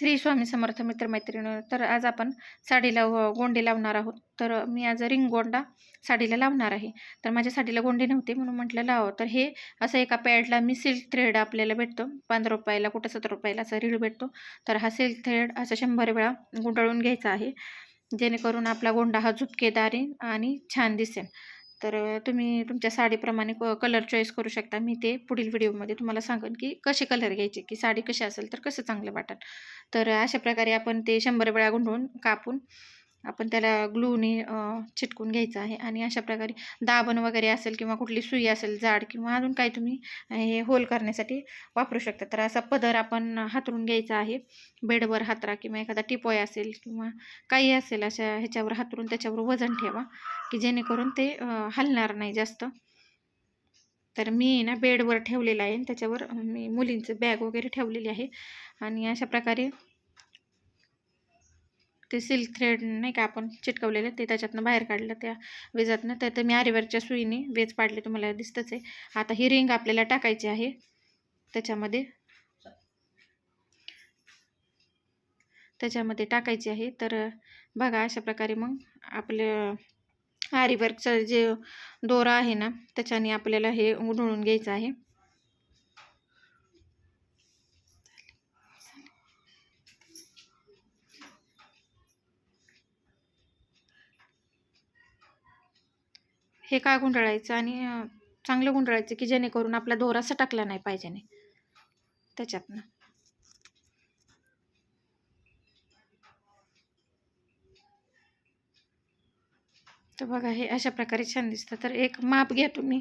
श्री स्वामी समर्थ मित्रमैत्रिणी तर आज आपण साडीला गोंडी गोंडे लावणार आहोत. तर मी आज रिंगगोंडा साडीला लावणार आहे. तर माझ्या साडीला गोंडे नव्हते म्हणून म्हटलं लाव. तर हे असं एका पॅडला मी सिल्क थ्रेड आपल्याला भेटतो. पंधरा रुपयाला कुठं सतरा रुपयाला असा रीळ भेटतो. तर हा सिल्क थ्रेड असं शंभर वेळा गुंडाळून घ्यायचा आहे. जेणेकरून आपला गोंडा हा झुपकेदारी आणि छान दिसेल. तर तुम्ही तुमच्या साडीप्रमाणे कलर चॉईस करू शकता. मी ते पुढील व्हिडिओमध्ये तुम्हाला सांगेन की कसे कलर घ्यायचे की साडी कशी असेल तर कसं चांगलं वाटेल. तर अशा प्रकारे आपण ते शंभर वेळा गुंडवून कापून आपण त्याला ग्लूने चिटकून घ्यायचं आहे. आणि अशा प्रकारे दाबण वगैरे असेल किंवा कुठली सुई असेल जाड किंवा अजून काही तुम्ही हे होल करण्यासाठी वापरू शकता. तर असा पदर आपण हातरून घ्यायचा आहे. बेडवर हातरा किंवा एखादा टिपॉय असेल किंवा काही असेल अशा ह्याच्यावर हातरून त्याच्यावर वजन ठेवा की जेणेकरून ते हलणार नाही जास्त. तर मी ना बेडवर ठेवलेलं आहे. आणि त्याच्यावर मी मुलींचं बॅग वगैरे ठेवलेली आहे. आणि अशा प्रकारे ते सिल्क थ्रेड नाही का आपण चिटकवलेलं ते त्याच्यातनं बाहेर काढलं त्या वेजातनं. तर ते मी आरीवरच्या सुईने वेज पाडले तुम्हाला दिसतंच आहे. आता ही रिंग आपल्याला टाकायची आहे. त्याच्यामध्ये त्याच्यामध्ये टाकायची आहे. तर बघा अशा प्रकारे मग आपलं आरीवर्कचं जे दोरा आहे ना त्याच्याने आपल्याला हे उधळून घ्यायचं आहे. हे का गुंडाळायचं आणि चांगलं गुंडाळायचं की जेणेकरून आपला दोरा सटकला नाही पाहिजे नाही त्याच्यातनं. तर बघा हे अशा प्रकारे छान दिसतं. तर एक माप घ्या तुम्ही.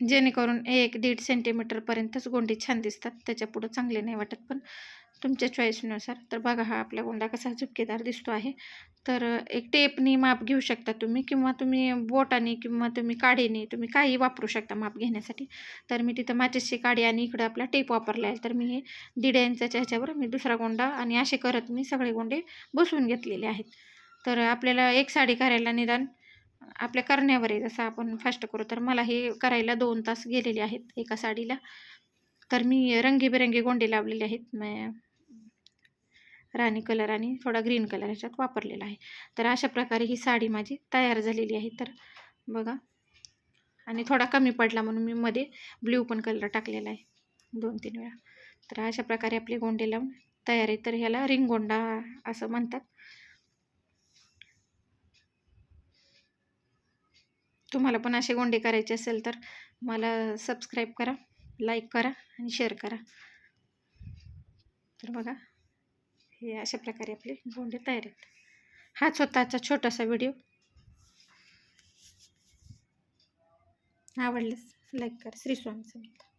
जेणेकरून एक दीड सेंटीमीटरपर्यंतच गोंडी छान दिसतात. त्याच्या पुढं चांगले नाही वाटत पण तुमच्या चॉईसनुसार तर बघा हा आपला गोंडा कसा झुपकेदार दिसतो आहे. तर एक टेपनी माप घेऊ शकता तुम्ही किंवा तुम्ही बोटाने किंवा तुम्ही काडीने तुम्ही काही वापरू शकता माप घेण्यासाठी. तर मी तिथं माझ्याशी काडी आणि इकडं आपला टेप वापरला आहे. तर मी हे दीड इंचाच्या ह्याच्यावर मी दुसरा गोंडा आणि असे करत मी सगळे गोंडे बसवून घेतलेले आहेत. तर आपल्याला एक साडी करायला निदान आपल्या करण्यावर आहे जसं आपण फास्ट करू. तर मला हे करायला दोन तास गेलेले आहेत एका साडीला. तर मी रंगीबेरंगी गोंडे लावलेले आहेत. म राणी कलर आणि थोडा ग्रीन कलर ह्याच्यात वापरलेला आहे. तर अशा प्रकारे ही साडी माझी तयार झालेली आहे. तर बघा. आणि थोडा कमी पडला म्हणून मी मध्ये ब्ल्यू पण कलर टाकलेला आहे. दोन तीन वेळा. तर अशा प्रकारे आपले गोंडे लावून तयार आहे. तर ह्याला रिंगोंडा असं म्हणतात. तुम्हाला पण असे गोंडे करायचे असेल तर मला सबस्क्राईब करा लाईक करा आणि शेअर करा. तर बघा. हे अशा प्रकारे आपले गोंडे तयार आहेत. हाच होता आजचा छोटासा व्हिडिओ. आवडल्यास लाईक करा. श्री स्वामी समर्थ.